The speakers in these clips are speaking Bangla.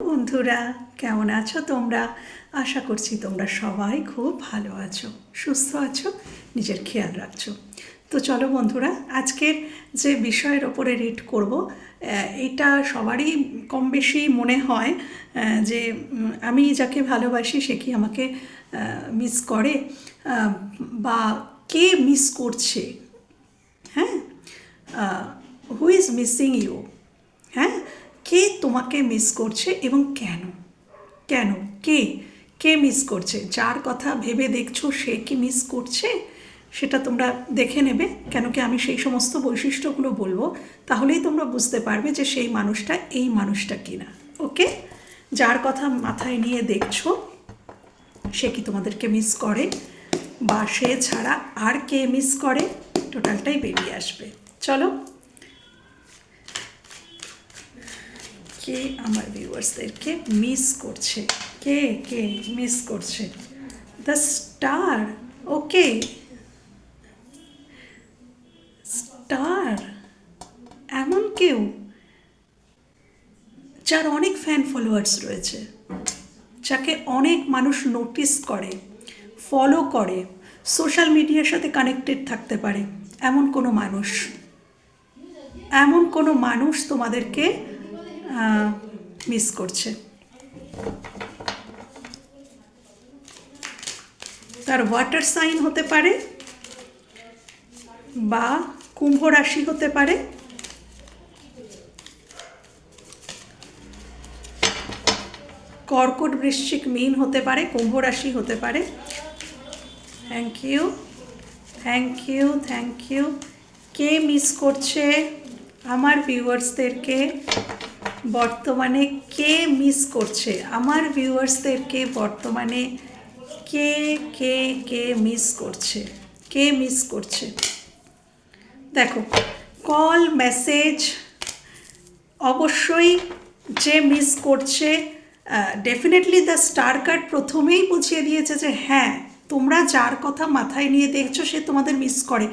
বন্ধুরা, কেমন আছো তোমরা? আশা করছি তোমরা সবাই খুব ভালো আছো, সুস্থ আছো, নিজের খেয়াল রাখছো। তো চলো বন্ধুরা, আজকের যে বিষয়ের ওপরে রিড করব এটা সবারই কম বেশি মনে হয় যে আমি যাকে ভালোবাসি সে কি আমাকে মিস করে বা কে মিস করছে? হ্যাঁ? হু ইজ মিসিং ইউ হ্যাঁ? কে তোমাকে মিস করছে এবং কেন? কেন? কে? কে মিস করছে? যার কথা ভেবে দেখছ সে কি মিস করছে? সেটা তোমরা দেখে নেবে। কেন কি আমি সেই সমস্ত বৈশিষ্ট্যগুলো বলব? তাহলেই তোমরা বুঝতে পারবে যে সেই মানুষটা এই মানুষটা কিনা। ওকে? যার কথা মাথায় নিয়ে দেখছ, সে কি তোমাদেরকে মিস করে? বা সে ছাড়া আর কে মিস করে? টোটালটাই বেরিয়ে আসবে। চলো কে আমার ভিউয়ার্সদেরকে মিস করছে? কে কে মিস করছে? দ্য স্টার ওকে স্টার এমন কেউ যার অনেক ফ্যান ফলোয়ার্স রয়েছে, যাকে অনেক মানুষ নোটিস করে ফলো করে সোশ্যাল মিডিয়ার সাথে কানেক্টেড থাকতে পারে, এমন কোনো মানুষ। এমন কোনো মানুষ তোমাদেরকে মিস করছে। তার ওয়াটার সাইন হতে পারে বা কুম্ভ রাশি হতে পারে। কর্কট বৃশ্চিক মীন হতে পারে, কুম্ভ রাশি হতে পারে। Thank you thank you thank you K miss করছে? আমার ভিউয়ার্সদেরকে বর্তমানে কে মিস করছে? আমার ভিউয়ার্সদেরকে বর্তমানে কে কে কে মিস করছে? কে মিস করছে? দেখো কল মেসেজ অবশ্যই যে মিস করছে ডেফিনেটলি দ্য স্টার কার্ড প্রথমেই বুঝিয়ে দিয়েছে যে হ্যাঁ তোমরা যার কথা মাথায় নিয়ে দেখছ সে তোমাদের মিস করে।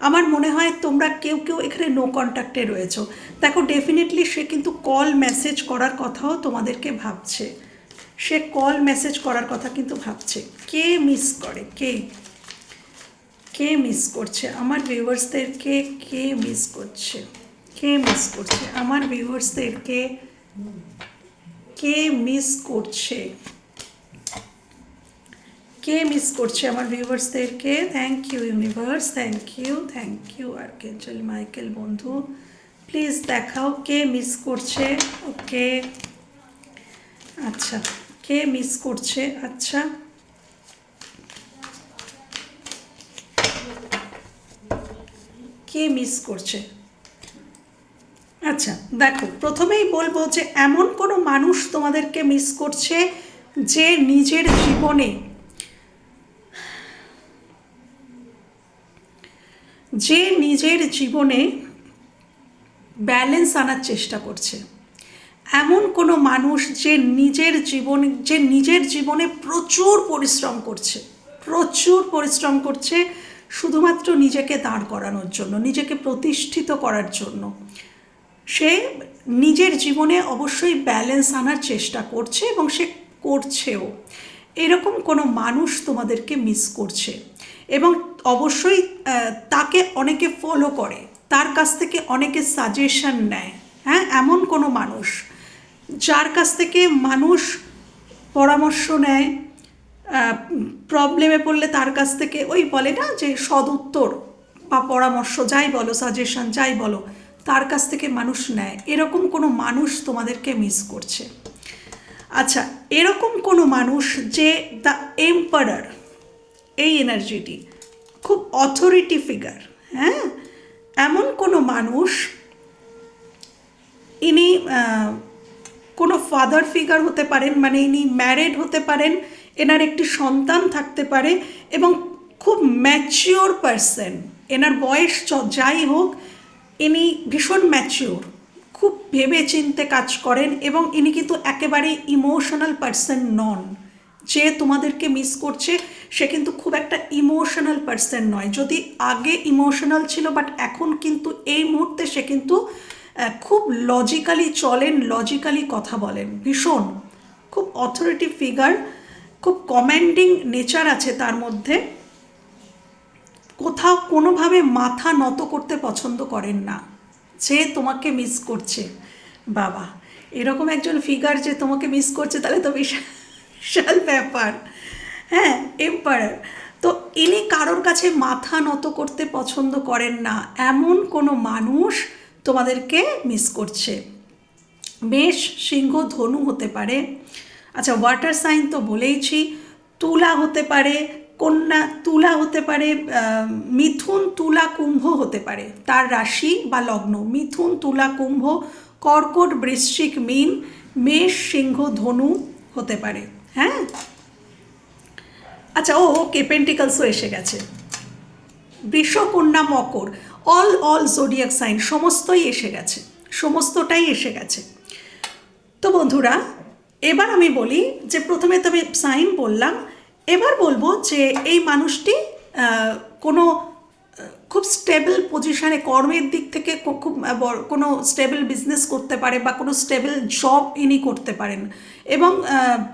আমার মনে হয় তোমরা কেউ কেউ এখানে নো কন্ট্যাক্টে রয়েছো। দেখো ডেফিনেটলি সে কিন্তু কল মেসেজ করার কথাও তোমাদেরকে ভাবছে। সে কল মেসেজ করার কথা কিন্তু ভাবছে। কে মিস করে? কে? কে মিস করছে? আমার ভিউয়ার্সদেরকে কে মিস করছে? কে মিস করছে? আমার ভিউয়ার্সদেরকে কে মিস করছে? কে মিস করছে আমার ভিউয়ার্সদেরকে thank you universe thank you thank you archangel Michael বন্ধু। প্লিজ দেখাও কে মিস করছে। ওকে আচ্ছা কে মিস করছে? আচ্ছা। কে মিস করছে? আচ্ছা দেখো, প্রথমেই বলব যে এমন কোনো মানুষ তোমাদেরকে মিস করছে যে নিজের জীবনে যে নিজের জীবনে ব্যালেন্স আনার চেষ্টা করছে। এমন কোনো মানুষ যে নিজের জীবন, যে নিজের জীবনে প্রচুর পরিশ্রম করছে। প্রচুর পরিশ্রম করছে শুধুমাত্র নিজেকে দাঁড় করানোর জন্য, নিজেকে প্রতিষ্ঠিত করার জন্য। সে নিজের জীবনে অবশ্যই ব্যালেন্স আনার চেষ্টা করছে এবং সে করছেও। এরকম কোনো মানুষ তোমাদেরকে মিস করছে। এবং অবশ্যই তাকে অনেকে ফলো করে, তার কাছ থেকে অনেকে সাজেশন নেয় হ্যাঁ? এমন কোনো মানুষ, যার কাছ থেকে মানুষ পরামর্শ নেয় প্রবলেমে পড়লে তার কাছ থেকে ওই বলে না যে সদুত্তর বা পরামর্শ, যাই বলো সাজেশন যাই বলো, তার কাছ থেকে মানুষ নেয়। এরকম কোনো মানুষ তোমাদেরকে মিস করছে। আচ্ছা এরকম কোনো মানুষ যে দ্য এম্পারার এই এনার্জিটি খুব অথরিটি ফিগার হ্যাঁ? এমন কোনো মানুষ, ইনি কোনো ফাদার ফিগার হতে পারেন মানে ইনি ম্যারেড হতে পারেন, এনার একটি সন্তান থাকতে পারে, এবং খুব ম্যাচিওর পারসন এনার বয়স যাই হোক, ইনি ভীষণ ম্যাচিওর খুব ভেবে চিনতে কাজ করেন, এবং ইনি কিন্তু একেবারে ইমোশনাল পারসন নন, যে তোমাদেরকে মিস করছে সে কিন্তু খুব একটা ইমোশনাল পারসন নয়। যদি আগে ইমোশনাল ছিল বাট এখন কিন্তু এই মুহূর্তে সে কিন্তু খুব লজিক্যালি চলেন লজিক্যালি কথা বলেন। ভীষণ। খুব অথরিটি ফিগার খুব কমান্ডিং নেচার আছে তার মধ্যে। কোথাও কোনোভাবে মাথা নত করতে পছন্দ করেন না। যে তোমাকে মিস করছে, বাবা। এরকম একজন ফিগার যে তোমাকে মিস করছে, তাহলে তো বিশাল বিশাল ব্যাপার। হ্যাঁ এম্পায়ার। তো ইনি কারোর কাছে মাথা নত করতে পছন্দ করেন না, এমন কোনো মানুষ তোমাদেরকে মিস করছে। মেষ, সিংহ, ধনু হতে পারে। আচ্ছা ওয়াটার সাইন তো বলেইছি, তুলা হতে পারে, কন্যা তুলা হতে পারে মিথুন তুলা কুম্ভ হতে পারে, তার রাশি বা লগ্ন। মিথুন তুলা কুম্ভ, কর্কট বৃশ্চিক মিন, মেষ, সিংহ, ধনু হতে পারে। হ্যাঁ? আচ্ছা ও, ওকে পেন্টিকালসও এসে গেছে। বৃষ কন্যা মকর অল অল জোডিয়াক সাইন সমস্তই এসে গেছে। সমস্তটাই এসে গেছে। তো বন্ধুরা, এবার আমি বলি যে, প্রথমে তো আমি সাইন বললাম, এবার বলব যে, এই মানুষটি কোনো খুব স্টেবল পজিশনে কর্মের দিক থেকে খুব কোনো স্টেবল বিজনেস করতে পারে বা কোনো স্টেবল জব ইনি করতে পারেন। এবং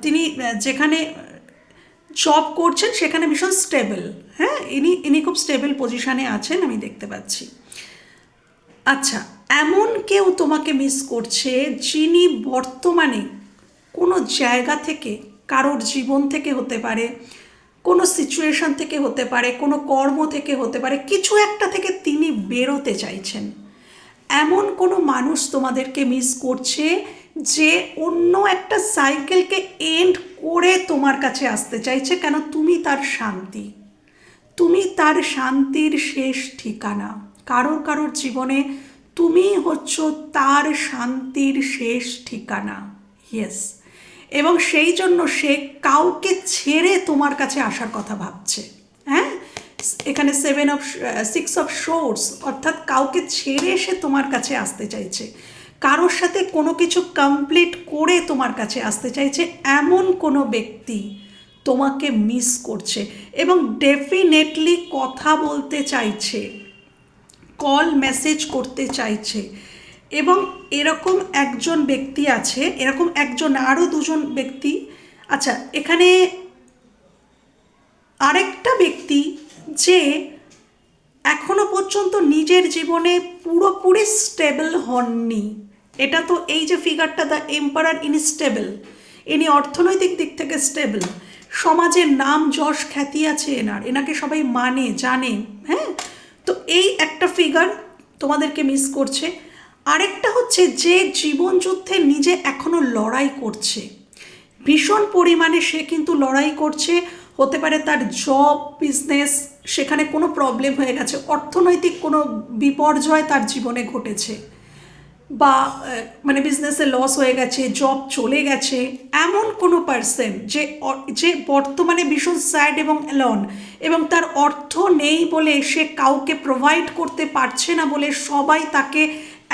তিনি যেখানে জব করছেন, সেখানে ভীষণ স্টেবল হ্যাঁ ইনি ইনি খুব স্টেবল পজিশানে আছেন, আমি দেখতে পাচ্ছি। আচ্ছা এমন কেউ তোমাকে মিস করছে যিনি বর্তমানে কোনো জায়গা থেকে, কারোর জীবন থেকে হতে পারে, কোনো সিচুয়েশন থেকে হতে পারে, কোনো কর্ম থেকে হতে পারে, কিছু একটা থেকে তিনি বেরোতে চাইছেন। এমন কোনো মানুষ তোমাদেরকে মিস করছে যে অন্য একটা সাইকেলকে এন্ড করে তোমার কাছে আসতে চাইছে কেন? তুমি তার শান্তি। তুমি তার শান্তির শেষ ঠিকানা। কারোর কারোর জীবনে তুমি হচ্ছ তার শান্তির শেষ ঠিকানা। ইয়েস এবং সেই জন্য সে কাউকে ছেড়ে তোমার কাছে আসার কথা ভাবছে। এখানে seven of six of swords অর্থাৎ কাউকে ছেড়ে এসে তোমার কাছে আসতে চাইছে। কারোর সাথে কোনো কিছু কমপ্লিট করে তোমার কাছে আসতে চাইছে, এমন কোনো ব্যক্তি তোমাকে মিস করছে এবং ডেফিনেটলি কথা বলতে চাইছে কল মেসেজ করতে চাইছে এবং এরকম একজন ব্যক্তি আছে, এরকম একজন আরও দুজন ব্যক্তি। আচ্ছা এখানে আরেকটা ব্যক্তি যে এখনও পর্যন্ত নিজের জীবনে পুরোপুরি স্টেবল হননি। এটা তো এই যে ফিগারটা দ্য এম্পারার ইনি স্টেবল ইনি অর্থনৈতিক দিক থেকে স্টেবল সমাজের নাম যশ খ্যাতি আছে এনার, এনাকে সবাই মানে জানে হ্যাঁ? তো এই একটা ফিগার তোমাদেরকে মিস করছে। আরেকটা হচ্ছে যে জীবন যুদ্ধে নিজে এখনও লড়াই করছে। ভীষণ পরিমাণে সে কিন্তু লড়াই করছে। হতে পারে তার জব বিজনেস সেখানে কোনো প্রবলেম হয়ে গেছে। অর্থনৈতিক কোনো বিপর্যয় তার জীবনে ঘটেছে। বা মানে বিজনেসে লস হয়ে গেছে জব চলে গেছে। এমন কোনো পার্সন যে যে বর্তমানে ভীষণ স্যাড এবং অ্যালন এবং তার অর্থ নেই বলে সে কাউকে প্রোভাইড করতে পারছে না বলে সবাই তাকে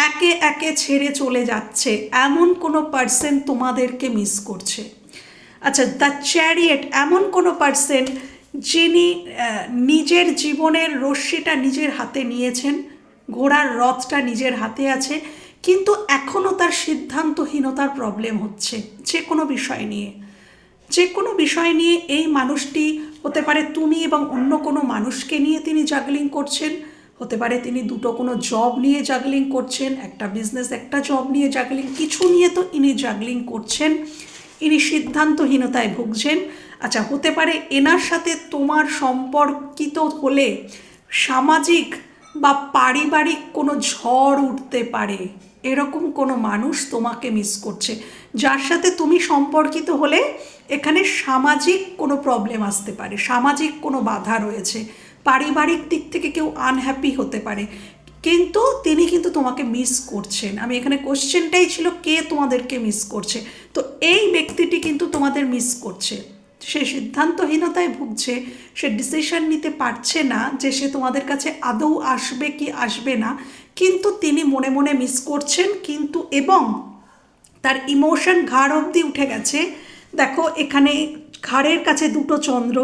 একে একে ছেড়ে চলে যাচ্ছে। এমন কোনো পার্সন তোমাদেরকে মিস করছে। আচ্ছা দ্য চ্যারিয়েট এমন কোনো পার্সন যিনি নিজের জীবনের রশ্মিটা নিজের হাতে নিয়েছেন, ঘোড়ার রথটা নিজের হাতে আছে, কিন্তু এখনও তার সিদ্ধান্তহীনতার প্রবলেম হচ্ছে, যে কোনো বিষয় নিয়ে। যে কোনো বিষয় নিয়ে এই মানুষটি, হতে পারে তুমি এবং অন্য কোনো মানুষকে নিয়ে তিনি জাগলিং করছেন, হতে পারে তিনি দুটো কোনো জব নিয়ে জাগলিং করছেন, একটা বিজনেস একটা জব নিয়ে জাগলিং কিছু নিয়ে তো ইনি জাগলিং করছেন। ইনি সিদ্ধান্তহীনতায় ভুগছেন। আচ্ছা হতে পারে এনার সাথে তোমার সম্পর্কিত হলে সামাজিক বা পারিবারিক কোনো ঝড় উঠতে পারে। এরকম কোনো মানুষ তোমাকে মিস করছে। যার সাথে তুমি সম্পর্কিত হলে এখানে সামাজিক কোনো প্রবলেম আসতে পারে। সামাজিক কোনো বাধা রয়েছে। পারিবারিক দিক থেকে কেউ আনহ্যাপি হতে পারে। কিন্তু তিনি কিন্তু তোমাকে মিস করছেন। আমি এখানে কোশ্চেনটাই ছিল, কে তোমাদেরকে মিস করছে? তো এই ব্যক্তিটি কিন্তু তোমাদের মিস করছে। সে সিদ্ধান্তহীনতায় ভুগছে, সে ডিসিশন নিতে পারছে না যে সে তোমাদের কাছে আদৌ আসবে কি আসবে না। কিন্তু তিনি মনে মনে মিস করছেন, কিন্তু এবং তার ইমোশন ঘাড় অবধি উঠে গেছে। দেখো, এখানে ঘাড়ের কাছে দুটো চন্দ্র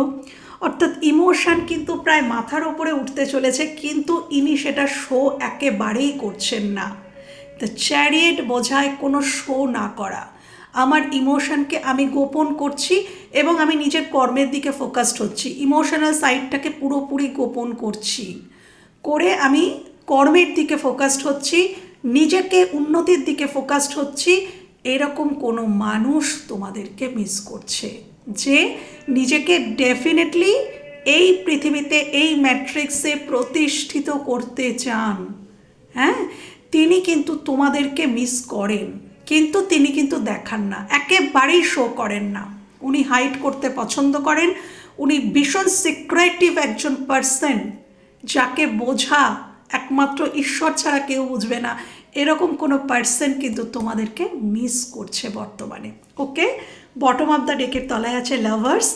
অর্থাৎ ইমোশন কিন্তু প্রায় মাথার ওপরে উঠতে চলেছে, কিন্তু ইনি সেটা শো একেবারেই করছেন না। দ্য চ্যারিয়েট বোঝায় কোনো শো না করা। আমার ইমোশনকে আমি গোপন করছি এবং আমি নিজের কর্মের দিকে ফোকাসড হচ্ছি। ইমোশনাল সাইডটাকে পুরোপুরি গোপন করছি। করে আমি কর্মের দিকে ফোকাসড হচ্ছি, নিজেকে উন্নতির দিকে ফোকাসড হচ্ছি, এরকম কোনো মানুষ তোমাদেরকে মিস করছে। যে নিজেকে ডেফিনেটলি এই পৃথিবীতে, এই ম্যাট্রিক্সে প্রতিষ্ঠিত করতে চান। হ্যাঁ? তিনি কিন্তু তোমাদেরকে মিস করেন। কিন্তু তিনি কিন্তু দেখান না। একেবারেই শো করেন না। উনি হাইড করতে পছন্দ করেন। উনি ভীষণ সিক্রেটিভ একজন পার্সন যাকে বোঝা একমাত্র ঈশ্বর ছাড়া কেউ বুঝবে না। এরকম কোনো পার্সন কিন্তু তোমাদেরকে মিস করছে বর্তমানে। ওকে বটম অফ দ্য ডেকের তলায় আছে লাভার্স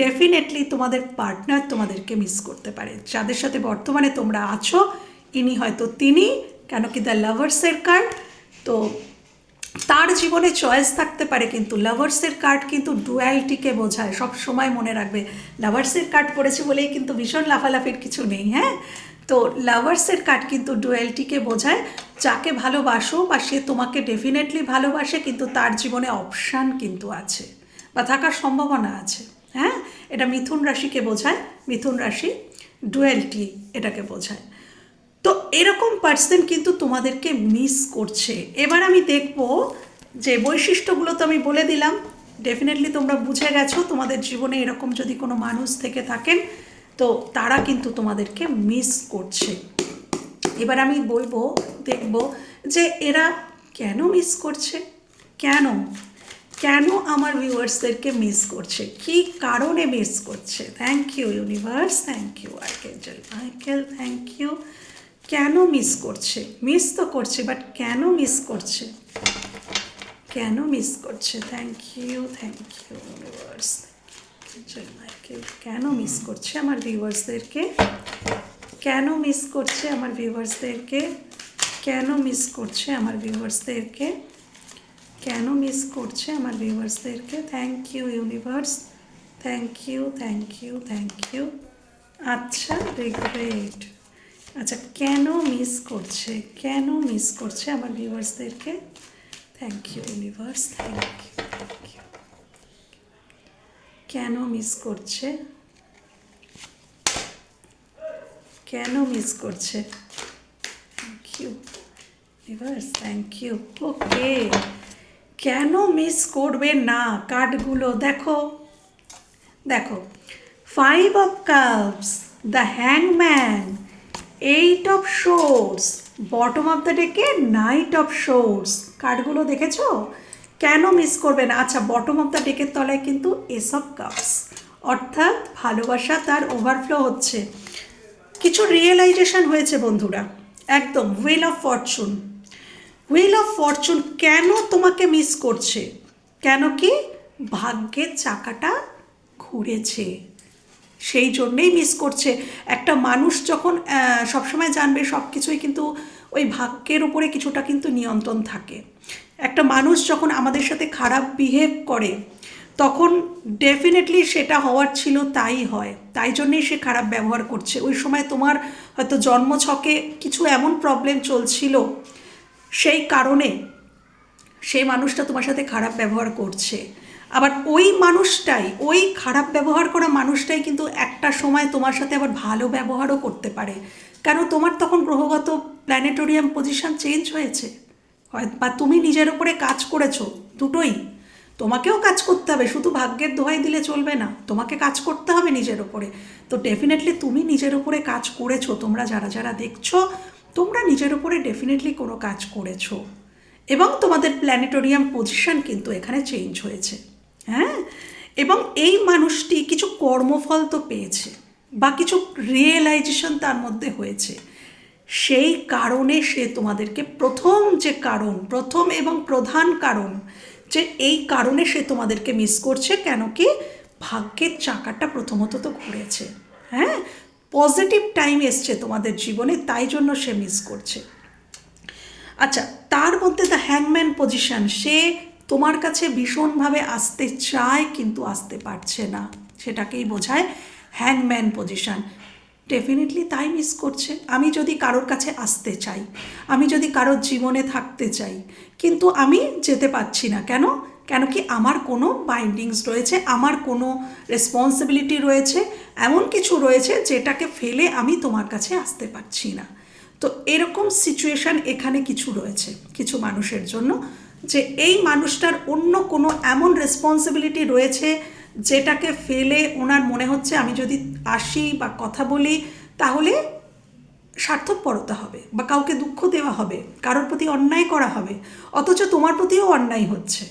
ডেফিনেটলি তোমাদের পার্টনার তোমাদেরকে মিস করতে পারে। যাদের সাথে বর্তমানে তোমরা আছো, ইনি হয়তো তিনি কেন কি দ্য লাভার্সের কার্ড তো তার জীবনে চয়েস থাকতে পারে, কিন্তু লাভার্সের কার্ড কিন্তু ডুয়ালিটিকে বোঝায়। সব সময় মনে রাখবে লাভার্সের কার্ড পড়েছে বলেই কিন্তু ভীষণ লাফালাফির কিছু নেই হ্যাঁ? তো লাভার্সের কার্ড কিন্তু ডুয়েলটিকে বোঝায়, যাকে ভালোবাসো বা সে তোমাকে ডেফিনেটলি ভালোবাসে, কিন্তু তার জীবনে অপশান কিন্তু আছে বা থাকার সম্ভাবনা আছে। হ্যাঁ? এটা মিথুন রাশিকে বোঝায়, মিথুন রাশি ডুয়েলটি এটাকে বোঝায়। তো এরকম পার্সন কিন্তু তোমাদেরকে মিস করছে। এবার আমি দেখব যে বৈশিষ্ট্যগুলো তো আমি বলে দিলাম ডেফিনেটলি তোমরা বুঝে গেছো, তোমাদের জীবনে এরকম যদি কোনো মানুষ থেকে থাকেন তো তারা কিন্তু তোমাদেরকে মিস করছে। এবার আমি বলব, দেখব যে এরা কেন মিস করছে? কেন? কেন আমার ভিউয়ার্সদেরকে মিস করছে? কি কারণে মিস করছে? Thank you universe thank you archangel Michael thank you কেন মিস করছে? মিস তো করছে বাট কেন মিস করছে? কেন মিস করছে? Thank you thank you universe Michael কেন মিস করছে আমার ভিউয়ার্সদেরকে কেন মিস করছে আমার ভিউয়ার্সদেরকে কেন মিস করছে আমার ভিউয়ার্সদেরকে কেন মিস করছে আমার ভিউয়ার্সদেরকে thank you universe thank you thank you thank you আচ্ছা রিগ্রেট আচ্ছা কেন মিস করছে? কেন মিস করছে আমার ভিউয়ার্সদেরকে thank you universe thank you thank you কেন মিস করছে? কেন মিস করছে? Thank you universe thank you okay কেন মিস করবে না কার্ডগুলো দেখো দেখো। Five of cups the হ্যাংম্যান eight of swords bottom of the ডেকে নাইট অফ শোর্স কার্ডগুলো দেখেছ? কেন মিস করবেন? আচ্ছা বটম অফ দ্য ডেকের তলায় কিন্তু এসব কাপস অর্থাৎ ভালোবাসা তার ওভারফ্লো হচ্ছে। কিছু রিয়েলাইজেশন হয়েছে বন্ধুরা। একদম wheel of fortune wheel of fortune কেন তোমাকে মিস করছে? কেন কি? ভাগ্যের চাকাটা ঘুরেছে। সেই জন্যেই মিস করছে। একটা মানুষ যখন সবসময় জানবে সব কিছুই কিন্তু ওই ভাগ্যের উপরে কিছুটা কিন্তু নিয়ন্ত্রণ থাকে। একটা মানুষ যখন আমাদের সাথে খারাপ বিহেভ করে, তখন ডেফিনেটলি সেটা হওয়ার ছিল তাই হয়। তাই জন্যেই সে খারাপ ব্যবহার করছে। ওই সময় তোমার হয়তো জন্মছকে কিছু এমন প্রবলেম চলছিল, সেই কারণে সেই মানুষটা তোমার সাথে খারাপ ব্যবহার করছে। আবার ওই মানুষটাই, ওই খারাপ ব্যবহার করা মানুষটাই কিন্তু একটা সময় তোমার সাথে আবার ভালো ব্যবহারও করতে পারে। কেন তোমার তখন গ্রহগত প্ল্যানেটোরিয়াম পজিশন চেঞ্জ হয়েছে? হয় বা তুমি নিজের উপরে কাজ করেছ, দুটোই। তোমাকেও কাজ করতে হবে, শুধু ভাগ্যের দোহাই দিলে চলবে না, তোমাকে কাজ করতে হবে নিজের ওপরে তো ডেফিনেটলি তুমি নিজের ওপরে কাজ করেছ, তোমরা যারা যারা দেখছ, তোমরা নিজের ওপরে ডেফিনেটলি কোনো কাজ করেছ। এবং তোমাদের প্ল্যানেটোরিয়াম পজিশন কিন্তু এখানে চেঞ্জ হয়েছে। হ্যাঁ? এবং এই মানুষটি কিছু কর্মফল তো পেয়েছে বা কিছু রিয়েলাইজেশন তার মধ্যে হয়েছে। সেই কারণে সে তোমাদেরকে প্রথম যে কারণ, প্রথম এবং প্রধান কারণ যে এই কারণে সে তোমাদেরকে মিস করছে, কেন কি? ভাগ্যের চাকাটা প্রথমত তো ঘুরেছে হ্যাঁ? পজিটিভ টাইম এসছে তোমাদের জীবনে, তাই জন্য সে মিস করছে। আচ্ছা তার মধ্যে দ্য হ্যাংম্যান পজিশন সে তোমার কাছে ভীষণভাবে আসতে চায়, কিন্তু আসতে পারছে না। সেটাকেই বোঝায় হ্যাংম্যান পজিশন ডেফিনেটলি তাই মিস করছে। আমি যদি কারোর কাছে আসতে চাই, আমি যদি কারোর জীবনে থাকতে চাই, কিন্তু আমি যেতে পারছি না। কেন? কেন কি আমার কোনো বাইন্ডিংস রয়েছে, আমার কোনো রেসপন্সিবিলিটি রয়েছে, এমন কিছু রয়েছে যেটাকে ফেলে আমি তোমার কাছে আসতে পারছি না। তো এরকম সিচুয়েশান এখানে কিছু রয়েছে, কিছু মানুষের জন্য। যে এই মানুষটার অন্য কোনো এমন রেসপন্সিবিলিটি রয়েছে যেটাকে ফেলে ওনার মনে হচ্ছে আমি যদি আসি বা কথা বলি তাহলে স্বার্থপরতা হবে বা কাউকে দুঃখ দেওয়া হবে, কারোর প্রতি অন্যায় করা হবে, অথচ তোমার প্রতিও অন্যায় হচ্ছে।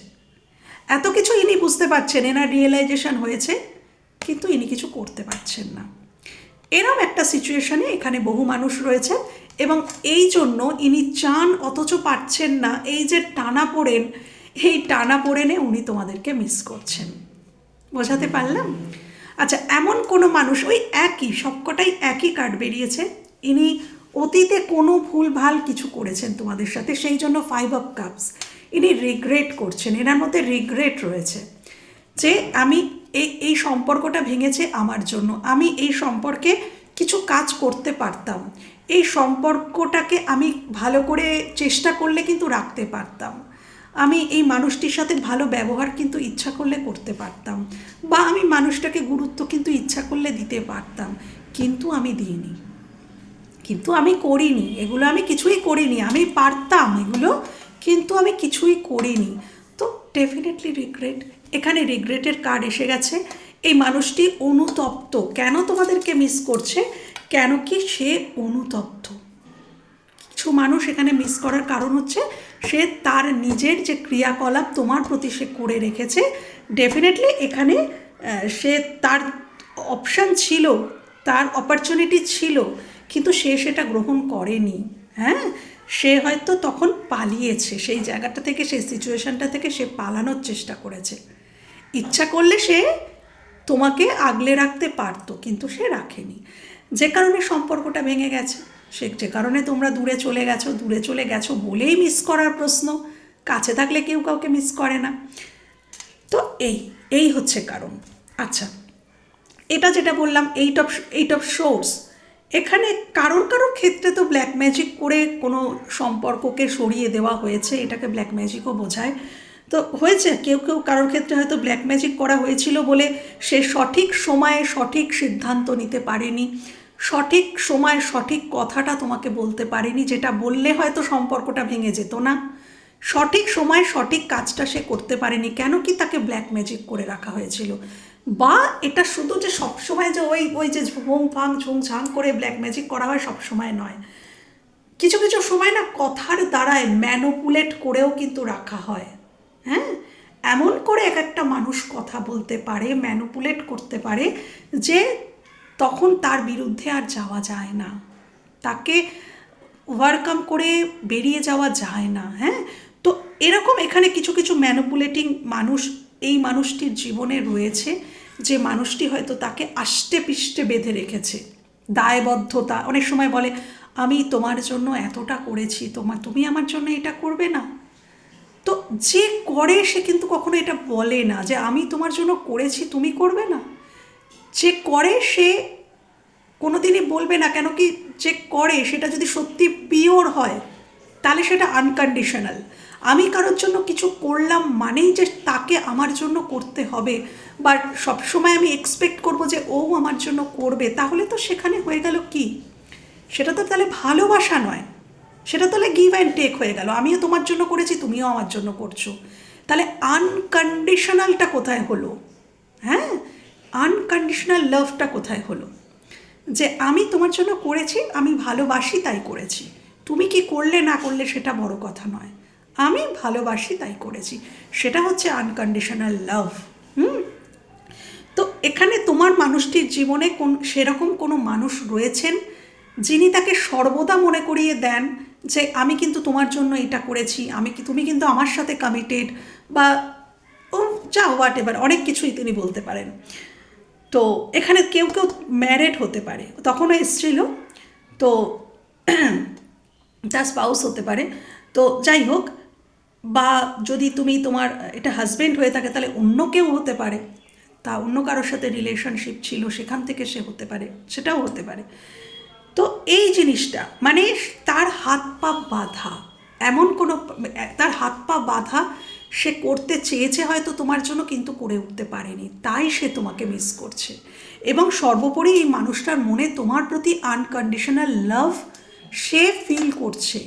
এত কিছু ইনি বুঝতে পারছেন, এনার রিয়েলাইজেশন হয়েছে, কিন্তু ইনি কিছু করতে পারছেন না। এরম একটা সিচুয়েশনে এখানে বহু মানুষ রয়েছেন এবং এই জন্য ইনি চান, অথচ পারছেন না। এই যে টানা পড়েন, এই টানা পড়েনে উনি তোমাদেরকে মিস করছেন। বোঝাতে পারলাম? আচ্ছা এমন কোনো মানুষ ওই একই, সবকটাই একই কার্ড বেরিয়েছে। ইনি অতীতে কোনো ভুল ভালো কিছু করেছেন তোমাদের সাথে, সেই জন্য ফাইভ অফ কাপস ইনি রিগ্রেট করছেন, এনার মধ্যে রিগ্রেট রয়েছে যে আমি এই এই সম্পর্কটা ভেঙেছে আমার জন্য। আমি এই সম্পর্কে কিছু কাজ করতে পারতাম। এই সম্পর্কটাকে আমি ভালো করে চেষ্টা করলে কিন্তু রাখতে পারতাম। আমি এই মানুষটির সাথে ভালো ব্যবহার কিন্তু ইচ্ছা করলে করতে পারতাম বা আমি মানুষটাকে গুরুত্ব কিন্তু ইচ্ছা করলে দিতে পারতাম, কিন্তু আমি দিইনি। কিন্তু আমি করিনি, এগুলো আমি কিছুই করিনি। আমি পারতাম এগুলো, কিন্তু আমি কিছুই করিনি। তো ডেফিনেটলি রিগ্রেট এখানে রিগ্রেটের কার্ড এসে গেছে। এই মানুষটি অনুতপ্ত। কেন তোমাদেরকে মিস করছে? কেন কি সে অনুতপ্ত? কিছু মানুষ এখানে মিস করার কারণ হচ্ছে, সে তার নিজের যে ক্রিয়াকলাপ তোমার প্রতি সে করে রেখেছে ডেফিনেটলি এখানে সে তার অপশান ছিল, তার অপরচুনিটি ছিল, কিন্তু সে সেটা গ্রহণ করেনি। হ্যাঁ? সে হয়তো তখন পালিয়েছে, সেই জায়গাটা থেকে, সেই সিচুয়েশানটা থেকে সে পালানোর চেষ্টা করেছে। ইচ্ছা করলে সে তোমাকে আগলে রাখতে পারতো, কিন্তু সে রাখেনি। যে কারণে সম্পর্কটা ভেঙে গেছে, সে যে কারণে তোমরা দূরে চলে গেছো, দূরে চলে গেছো বলেই মিস করার প্রশ্ন, কাছে থাকলে কেউ কাউকে মিস করে না। তো এই এই হচ্ছে কারণ। আচ্ছা এটা যেটা বললাম eight of eight of swords এখানে কারোর কারোর ক্ষেত্রে তো ব্ল্যাক ম্যাজিক করে কোনো সম্পর্ককে সরিয়ে দেওয়া হয়েছে, এটাকে ব্ল্যাক ম্যাজিকও বোঝায়। তো হয়েছে? কেউ কেউ কারোর ক্ষেত্রে হয়তো ব্ল্যাক ম্যাজিক করা হয়েছিল বলে সে সঠিক সময়ে সঠিক সিদ্ধান্ত নিতে পারেনি। সঠিক সময় সঠিক কথাটা তোমাকে বলতে পারেনি, যেটা বললে হয়তো সম্পর্কটা ভেঙে যেত না। সঠিক সময় সঠিক কাজটা সে করতে পারেনি, কেন কি তাকে ব্ল্যাক ম্যাজিক করে রাখা হয়েছিল? বা এটা শুধু যে সবসময় যে ওই ওই যে ঝুং ফাং ঝুং ঝাং করে ব্ল্যাক ম্যাজিক করা হয় সবসময় নয়। কিছু কিছু সময় না কথার দ্বারায় ম্যানুপুলেট করেও কিন্তু রাখা হয়। হ্যাঁ? এমন করে এক একটা মানুষ কথা বলতে পারে ম্যানুপুলেট করতে পারে যে তখন তার বিরুদ্ধে আর যাওয়া যায় না। তাকে ওভারকাম করে বেরিয়ে যাওয়া যায় না হ্যাঁ? তো এরকম এখানে কিছু কিছু ম্যানুপুলেটিং মানুষ, এই মানুষটির জীবনে রয়েছে যে মানুষটি হয়তো তাকে আষ্টে পিষ্টে বেঁধে রেখেছে। দায়বদ্ধতা, অনেক সময় বলে, আমি তোমার জন্য এতটা করেছি তোমার তুমি আমার জন্য এটা করবে না। তো যে করে সে কিন্তু কখনো এটা বলে না যে আমি তোমার জন্য করেছি, তুমি করবে না। যে করে সে কোনোদিনই বলবে না কেন কি যে করে সেটা যদি সত্যি পিওর হয়, তাহলে সেটা আনকন্ডিশনাল আমি কারোর জন্য কিছু করলাম মানেই যে তাকে আমার জন্য করতে হবে। বা সবসময় আমি এক্সপেক্ট করব যে ও আমার জন্য করবে। তাহলে তো সেখানে হয়ে গেল কি? সেটা তো তাহলে ভালোবাসা নয়। সেটা তাহলে গিভ অ্যান্ড টেক হয়ে গেল। আমিও তোমার জন্য করেছি, তুমিও আমার জন্য করছ। তাহলে আনকন্ডিশনালটা কোথায় হলো? হ্যাঁ? আনকন্ডিশনাল লাভটা কোথায় হলো? যে আমি তোমার জন্য করেছি, আমি ভালোবাসি, তাই করেছি। তুমি কি করলে, না করলে সেটা বড় কথা নয়। আমি ভালোবাসি, তাই করেছি। সেটা হচ্ছে আনকন্ডিশনাল লাভ হুম? তো এখানে তোমার মানুষটির জীবনে কোন, সেরকম কোনো মানুষ রয়েছেন, যিনি তাকে সর্বদা মনে করিয়ে দেন যে আমি কিন্তু তোমার জন্য এটা করেছি, আমি কি, তুমি কিন্তু আমার সাথে কমিটেড বা ও যা হোয়াট এভার অনেক কিছুই তিনি বলতে পারেন। তো এখানে কেউ কেউ ম্যারেড হতে পারে, তখনও এসছিল। তো তার স্পাউস হতে পারে। তো যাই হোক, বা যদি তুমি তোমার, এটা হাজব্যান্ড হয়ে থাকে, তাহলে অন্য কেউ হতে পারে। তা অন্য কারোর সাথে রিলেশনশিপ ছিল, সেখান থেকে সে হতে পারে, সেটাও হতে পারে। তো এই জিনিসটা মানে তার হাত পা বাঁধা, এমন কোনো, তার হাত পা বাঁধা সে করতে চেয়েছে হয়তো তোমার জন্য কিন্তু করে উঠতে পারেনি, তাই সে তোমাকে মিস করছে। এবং সর্বোপরি এই মানুষটার মনে তোমার প্রতি আনকন্ডিশনাল লাভ সে ফিল করছে,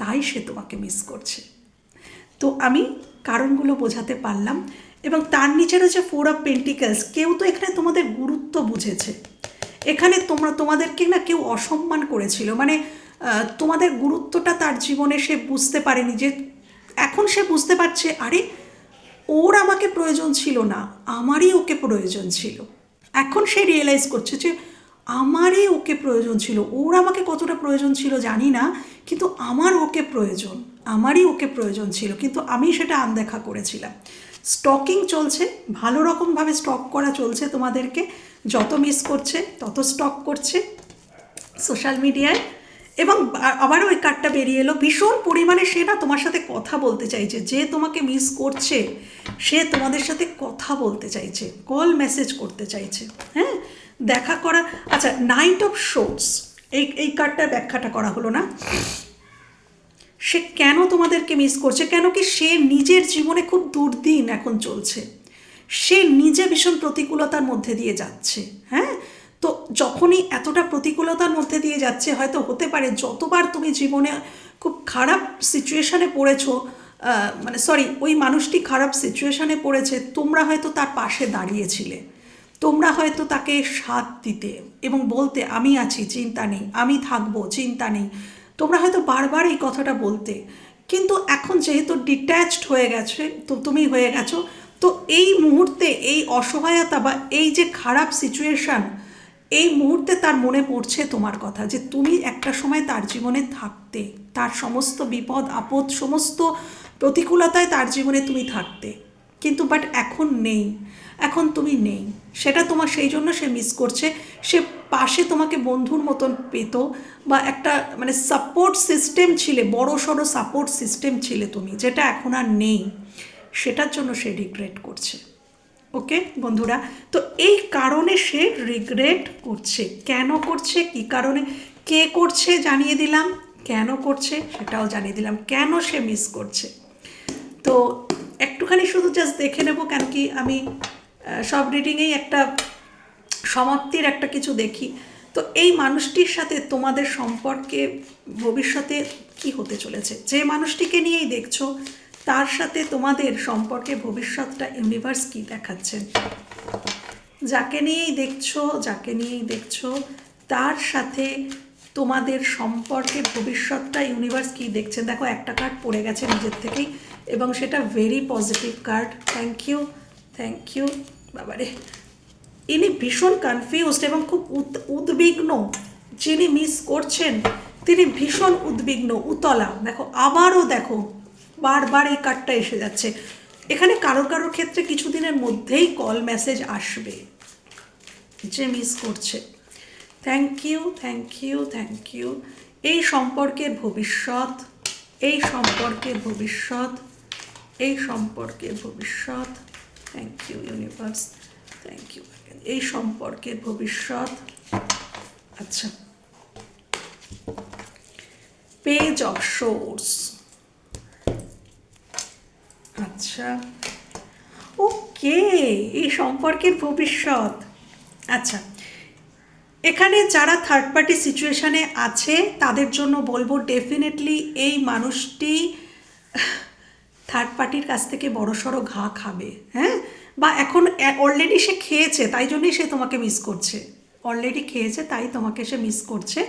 তাই সে তোমাকে মিস করছে। তো আমি কারণগুলো বোঝাতে পারলাম, এবং তার নিচে রয়েছে ফোর অফ পেন্টিকালস কেউ তো এখানে তোমাদের গুরুত্ব বুঝেছে। এখানে তোমরা, তোমাদেরকে না কেউ অসম্মান করেছিল। মানে তোমাদের গুরুত্বটা তার জীবনে সে বুঝতে পারেনি যে এখন সে বুঝতে পারছে, আরে, ওর আমাকে প্রয়োজন ছিল না, আমারই ওকে প্রয়োজন ছিল। এখন সে রিয়েলাইজ করছে যে আমারই ওকে প্রয়োজন ছিল। ওর আমাকে কতটা প্রয়োজন ছিল জানি না, কিন্তু আমার ওকে প্রয়োজন, আমারই ওকে প্রয়োজন ছিল। কিন্তু আমি সেটা আনদেখা করেছিলাম। স্টকিং চলছে, ভালো রকমভাবে স্টক করা চলছে তোমাদেরকে। যত মিস করছে, তত স্টক করছে সোশ্যাল মিডিয়ায় এবং আবারও ওই কার্ডটা বেরিয়ে এলো। ভীষণ পরিমাণে সে না তোমার সাথে কথা বলতে চাইছে। যে তোমাকে মিস করছে, সে তোমাদের সাথে কথা বলতে চাইছে কল মেসেজ করতে চাইছে। হ্যাঁ? দেখা করা আচ্ছা নাইট অফ শোটস এই এই কার্ডটার ব্যাখ্যাটা করা হলো না। সে কেন তোমাদেরকে মিস করছে? কেন কি সে নিজের জীবনে খুব দুর্দিন এখন চলছে? সে নিজে ভীষণ প্রতিকূলতার মধ্যে দিয়ে যাচ্ছে হ্যাঁ? তো যখনই এতটা প্রতিকূলতার মধ্যে দিয়ে যাচ্ছে, হয়তো হতে পারে যতবার তুমি জীবনে খুব খারাপ সিচুয়েশানে পড়েছো মানে সরি ওই মানুষটি খারাপ সিচুয়েশানে পড়েছে, তোমরা হয়তো তার পাশে দাঁড়িয়েছিলে। তোমরা হয়তো তাকে সাথ দিতে এবং বলতে, আমি আছি, চিন্তা নেই, আমি থাকব, চিন্তা নেই। তোমরা হয়তো বারবার এই কথাটা বলতে। কিন্তু এখন যেহেতু ডিট্যাচড হয়ে গেছে, তো তুমি হয়ে গেছো তো এই মুহূর্তে এই অসহায়তা বা এই যে খারাপ সিচুয়েশান এই মুহূর্তে তার মনে পড়ছে তোমার কথা যে তুমি একটা সময় তার জীবনে থাকতে। তার সমস্ত বিপদ, আপদ, সমস্ত প্রতিকূলতায় তার জীবনে তুমি থাকতে। কিন্তু বাট এখন নেই। এখন তুমি নেই। সেটা তোমার সেই জন্য সে মিস করছে। সে পাশে তোমাকে বন্ধুর মতন পেত বা একটা মানে সাপোর্ট সিস্টেম ছিলে বড় সড়ো সাপোর্ট সিস্টেম ছিলে তুমি, যেটা এখন আর নেই। সেটার জন্য সে রিগ্রেট করছে। ওকে বন্ধুরা, তো এই কারণে সে রিগ্রেট করছে। কেন করছে? কি কারণে? কে করছে জানিয়ে দিলাম। কেন করছে? সেটাও জানিয়ে দিলাম। কেন সে মিস করছে? তো একটুখানি শুধু জাস্ট দেখে নেব, কেন কি আমি সব রিডিংয়েই একটা সমাপ্তির একটা কিছু দেখি। তো এই মানুষটির সাথে তোমাদের সম্পর্কে ভবিষ্যতে কি হতে চলেছে? যে মানুষটিকে নিয়েই দেখছ তার সাথে তোমাদের সম্পর্কে ভবিষ্যৎটা ইউনিভার্স কি দেখাচ্ছেন যাকে নিয়েই দেখছ, যাকে নিয়েই দেখছ, তার সাথে তোমাদের সম্পর্কে ভবিষ্যৎটা ইউনিভার্স কি দেখছেন দেখো, একটা কার্ড পড়ে গেছে নিজের থেকেই এবং সেটা very positive card thank you thank you বাবারে, ইনি ভীষণ কনফিউজড এবং খুব উদ- উদ্বিগ্ন। যিনি মিস করছেন, তিনি ভীষণ উদ্বিগ্ন, উতলা। দেখো, আবারও দেখো বারবার এই কার্ডটা এসে যাচ্ছে। এখানে কারোর কারোর ক্ষেত্রে কিছুদিনের মধ্যেই কল মেসেজ আসবে। যে মিস করছে। Thank you thank you thank you এই সম্পর্কের ভবিষ্যৎ, এই সম্পর্কের ভবিষ্যৎ, এই সম্পর্কের ভবিষ্যৎ। Thank you universe thank you এই সম্পর্কের ভবিষ্যৎ। আচ্ছা। পেজ অফ শোর্স আচ্ছা। ওকে, এই সম্পর্কের ভবিষ্যৎ। আচ্ছা এখানে যারা থার্ড পার্টি সিচুয়েশানে আছে, তাদের জন্য বলব ডেফিনেটলি এই মানুষটি থার্ড পার্টির কাছ থেকে বড় সড়ো ঘা খাবে হ্যাঁ? বা এখন অলরেডি সে খেয়েছে, তাই জন্যই সে তোমাকে মিস করছে। অলরেডি খেয়েছে, তাই তোমাকে সে মিস করছে।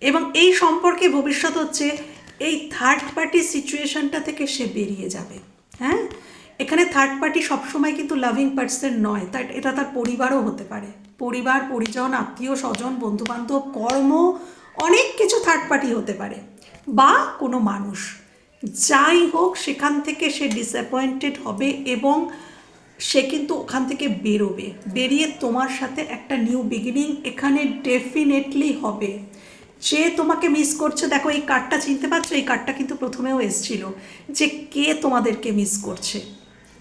এবং এই সম্পর্কে ভবিষ্যৎ হচ্ছে, এই থার্ড পার্টি সিচুয়েশনটা থেকে সে বেরিয়ে যাবে। হ্যাঁ? এখানে থার্ড পার্টি সবসময় কিন্তু লাভিং পার্সন নয়। তাই এটা তার পরিবারও হতে পারে। পরিবার, পরিজন, আত্মীয়, স্বজন, বন্ধুবান্ধব, কর্ম, অনেক কিছু থার্ড পার্টি হতে পারে। বা কোনো মানুষ। যাই হোক, সেখান থেকে সে ডিসঅ্যাপয়েন্টেড হবে এবং সে কিন্তু ওখান থেকে বেরোবে। বেরিয়ে তোমার সাথে একটা নিউ বিগিনিং এখানে ডেফিনেটলি হবে। যে তোমাকে মিস করছে। দেখো, এই কার্ডটা চিনতে পারছ? এই কার্ডটা কিন্তু প্রথমেও এসছিল যে কে তোমাদেরকে মিস করছে।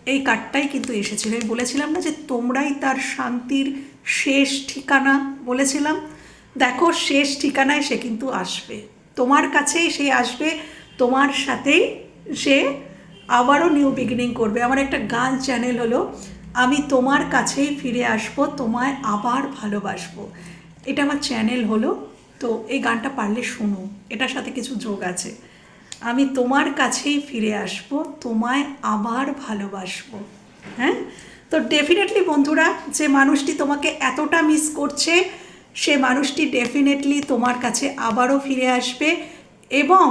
এই কার্ডটাই কিন্তু এসেছিল। আমি বলেছিলাম না যে তোমরাই তার শান্তির শেষ ঠিকানা বলেছিলাম। দেখো, শেষ ঠিকানায় সে কিন্তু আসবে। তোমার কাছেই সে আসবে। তোমার সাথেই সে আবারও নিউ বিগিনিং করবে। আমার একটা গান চ্যানেল হলো, আমি তোমার কাছেই ফিরে আসব, তোমায় আবার ভালোবাসবো। এটা আমার চ্যানেল হলো। তো এই গানটা পারলে শোনো, এটার সাথে কিছু যোগ আছে। আমি তোমার কাছেই ফিরে আসব, তোমায় আবার ভালোবাসবো। হ্যাঁ? তো ডেফিনেটলি বন্ধুরা, যে মানুষটি তোমাকে এতটা মিস করছে, সে মানুষটি ডেফিনেটলি তোমার কাছে আবারও ফিরে আসবে এবং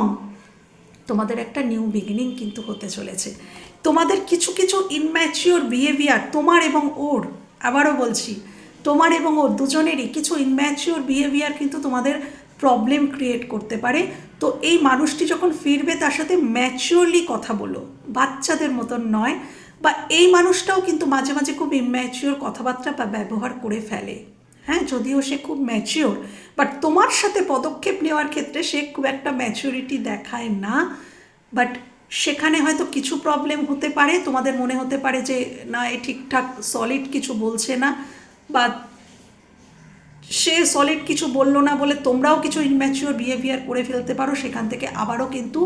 তোমাদের একটা নিউ বিগিনিং কিন্তু হতে চলেছে। তোমাদের কিছু কিছু ইনম্যাচিওর বিহেভিয়ার তোমার এবং ওর, আবারও বলছি তোমার এবং ওর দুজনেরই কিছু ইনম্যাচিওর বিহেভিয়ার কিন্তু তোমাদের প্রবলেম ক্রিয়েট করতে পারে। তো এই মানুষটি যখন ফিরবে, তার সাথে ম্যাচিওরলি কথা বলো। বাচ্চাদের মতন নয়। বা এই মানুষটাও কিন্তু মাঝে মাঝে খুব ইম্যাচিওর কথাবার্তা বা ব্যবহার করে ফেলে। হ্যাঁ যদিও সে খুব ম্যাচিওর বাট তোমার সাথে পদক্ষেপ নেওয়ার ক্ষেত্রে সে খুব একটা ম্যাচিওরিটি দেখায় না। বাট সেখানে হয়তো কিছু প্রবলেম হতে পারে। তোমাদের মনে হতে পারে যে, না, এ ঠিকঠাক সলিড কিছু বলছে না। বা সে সলিড কিছু বলল না বলে তোমরাও কিছু ইনম্যাচিওর বিহেভিয়ার করে ফেলতে পারো, সেখান থেকে আবারও কিন্তু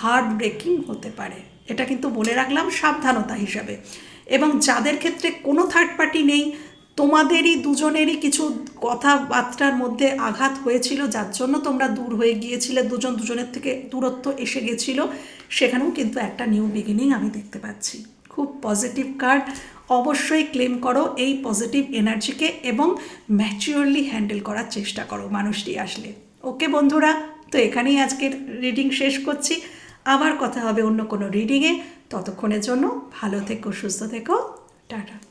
হার্ড ব্রেকিং হতে পারে। এটা কিন্তু বলে রাখলাম সাবধানতা হিসাবে। এবং যাদের ক্ষেত্রে কোনো থার্ড পার্টি নেই, তোমাদেরই দুজনেরই কিছু কথাবার্তার মধ্যে আঘাত হয়েছিল, যার জন্য তোমরা দূর হয়ে গিয়েছিলে, দুজন দুজনের থেকে দূরত্ব এসে গেছিল, সেখানেও কিন্তু একটা নিউ বিগিনিং আমি দেখতে পাচ্ছি। খুব পজিটিভ কার্ড অবশ্যই ক্লেম করো এই পজিটিভ এনার্জিকে এবং ম্যাচিওরলি হ্যান্ডেল করার চেষ্টা করো মানুষটি আসলে। ওকে বন্ধুরা, তো এখানেই আজকের রিডিং শেষ করছি। আবার কথা হবে অন্য কোনো রিডিংয়ে ততক্ষণের জন্য ভালো থেকো, সুস্থ থেকো। টাটা।